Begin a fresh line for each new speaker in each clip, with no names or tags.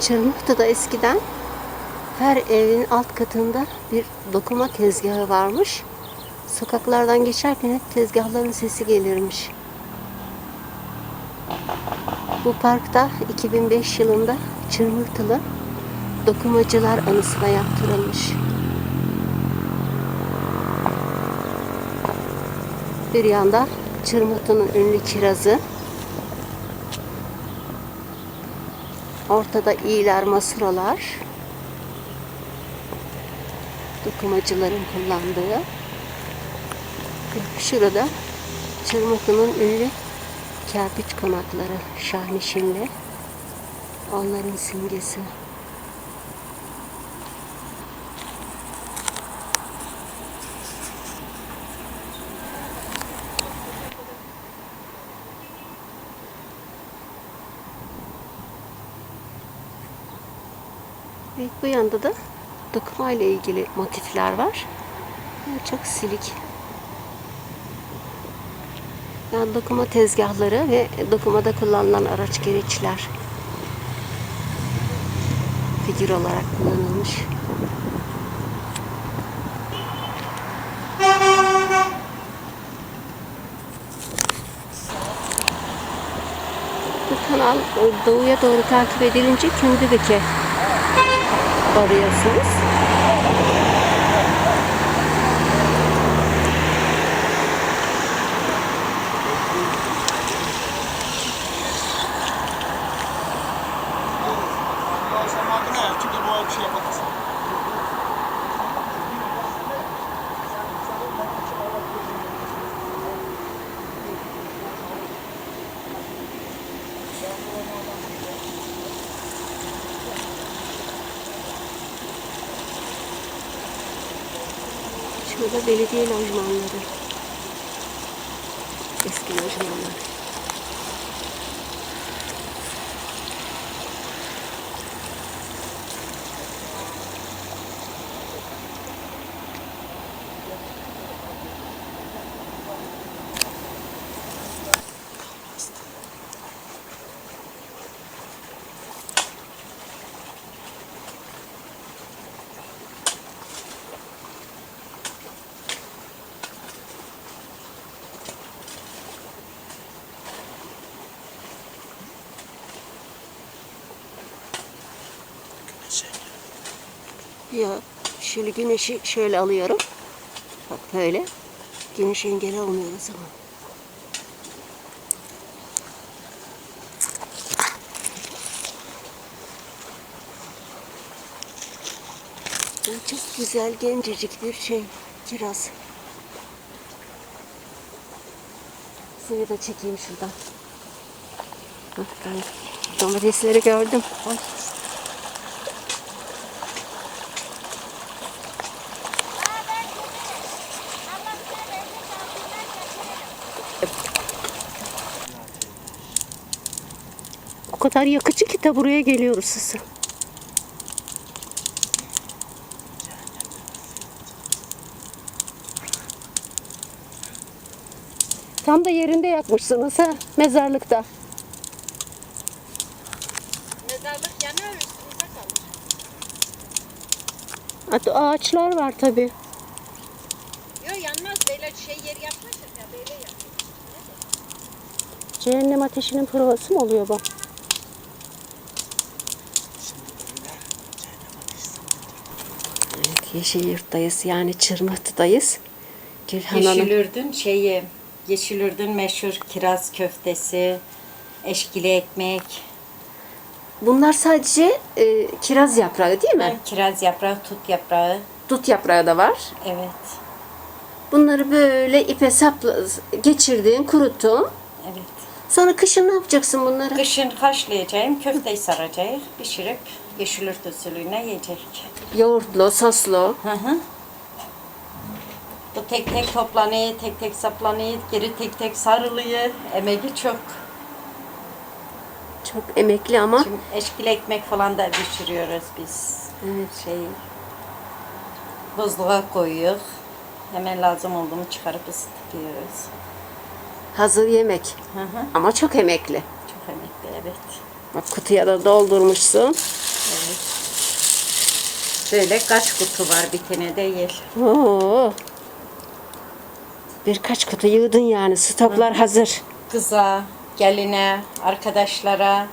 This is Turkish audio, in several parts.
Çırmıhtı'da eskiden her evin alt katında bir dokuma tezgahı varmış. Sokaklardan geçerken hep tezgahların sesi gelirmiş. Bu parkta 2005 yılında Çırmıhtılı dokumacılar anısına yaptırılmış. Bir yanda Çırmıhtı'nın ünlü kirazı, Ortada iyiler, masuralar. Dokumacıların kullandığı. Şurada Çırmıhtı'nın ünlü kerpiç konakları Şahnişinli. Onların simgesi. Bu yanda da dokuma ile ilgili motifler var. Ama Çok silik. Yani dokuma tezgahları ve dokumada kullanılan araç gereçler figür olarak kullanılmış. Bu kanal doğuya doğru takip edilince Kündübek'e
Paulo e
Şurada belediye lojmanları. Eski lojmanlar. Ya şöyle güneşi şöyle alıyorum. Bak böyle. Güneş engel olmuyor o zaman. Çok güzel gencecik bir şey. Kiraz. Suyu da çekeyim şuradan. Bak ben domatesleri gördüm. Ay. O kadar yakıcı ki de buraya geliyoruz size. Tam da yerinde yakmışsınız ha mezarlıkta.
Mezarlık yanıyor üstümüze kalır.
Ağaçlar var tabi.
Yok yanmaz böyle şey yeri yapmışız ya böyle yapıyoruz.
Cehennem ateşinin provası mı oluyor bu? Evet, Yeşilyurt'tayız yani Çırmıhtı'dayız. Gülhan Hanım.
Yeşilürdün şeyi, Yeşilürdün meşhur kiraz köftesi, eşkili ekmek,
Bunlar sadece e, kiraz yaprağı değil mi?
kiraz yaprağı, tut yaprağı.
Dut yaprağı da var.
Evet,
Bunları böyle ipe sapla geçirdin, kuruttun.
evet.
Sonra kışın ne yapacaksın bunları?
Kışın haşlayacağım, köfteyi saracağız, pişirip Yeşilürt usulüne yiyecek.
Yoğurtlu, soslu.
Hı hı. Bu tek tek toplanıyor, tek tek saplanıyor, geri tek tek sarılıyor. Emeği çok.
Çok emekli ama
Şimdi eşkili ekmek falan da pişiriyoruz biz.
evet.
Şey, buzluğa koyuyoruz. Hemen lazım olduğunu çıkarıp ısıtıyoruz.
hazır yemek.
Hı hı.
Ama çok emekli.
Çok emekli evet.
Bak kutuya da doldurmuşsun.
Evet. Böyle kaç kutu var bir tane değil.
Oo. Birkaç kutu yığdın yani. Stoklar hazır.
Kıza, geline, arkadaşlara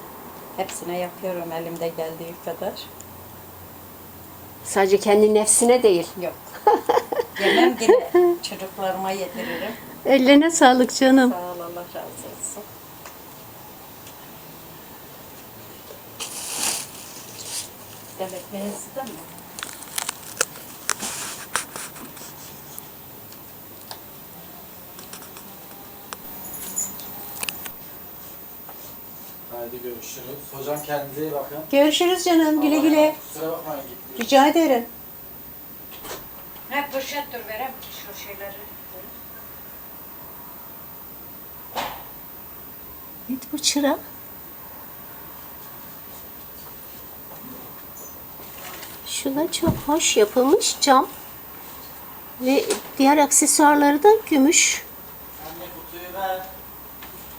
hepsine yapıyorum elimde geldiği kadar.
Sadece kendi nefsine değil.
Yok. Yemem yine çocuklarıma yediririm.
Ellerine sağlık canım.
Sağ ol Allah razı olsun. Demek ısıtın mı?
Haydi görüşürüz. Hocam kendinize iyi bakın.
Görüşürüz canım. Güle güle.
Kusura bakmayın gitti.
Rica ederim.
Ne poşet dur verem şu şeyleri.
Evet bu çıra. Şuna çok hoş yapılmış cam. Ve diğer aksesuarları da gümüş.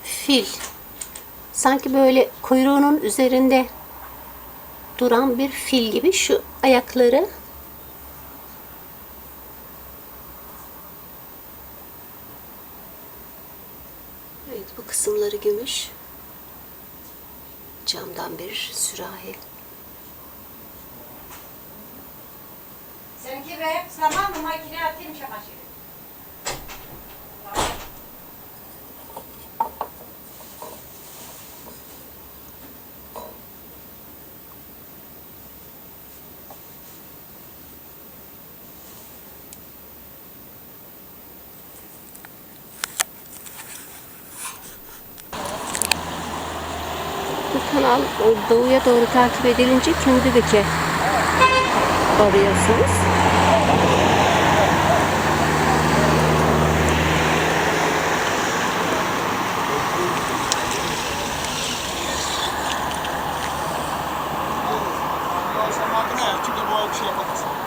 Fil. Sanki böyle kuyruğunun üzerinde duran bir fil gibi şu ayakları. Evet bu kısımları gümüş. Camdan bir sürahi.
Seninki be zaman mı makineye atayım çamaşırı?
Bu kanal doğuya doğru takip edilince Kindibek'e varıyorsunuz.
Bu akşam adına ya. Kimse bu bir şey yapamaz.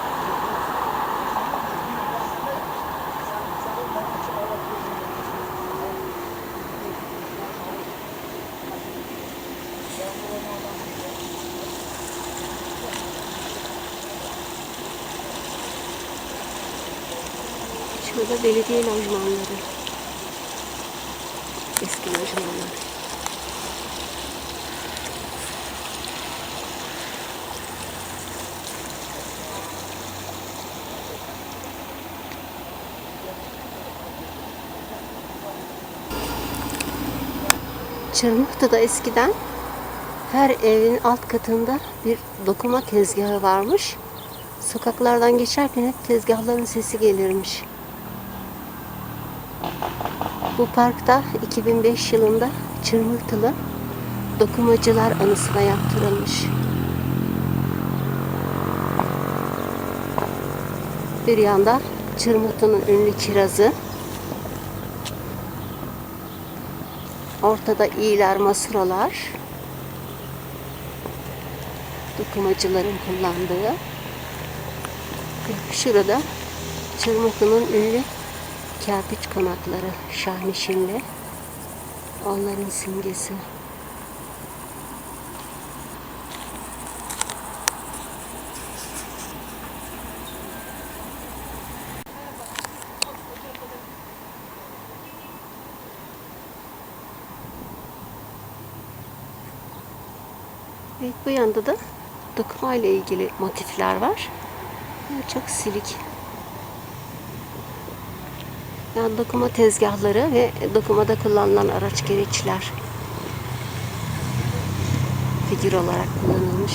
Şurada belediye lojmanları. Eski lojmanlar. Çırmıhtı'da eskiden her evin alt katında bir dokuma tezgahı varmış. Sokaklardan geçerken hep tezgahların sesi gelirmiş. Bu parkta 2005 yılında Çırmıhtılı dokumacılar anısına yaptırılmış. Bir yanda Çırmıhtı'nın ünlü kirazı, ortada iyiler, masuralar, dokumacıların kullandığı Şurada Çırmıklı'nın ünlü kerpiç konakları Şahnişinli. Onların simgesi. Evet bu yanda da dokuma ile ilgili motifler var. Çok silik. Yani dokuma tezgahları ve dokumada kullanılan araç gereçler figür olarak kullanılmış.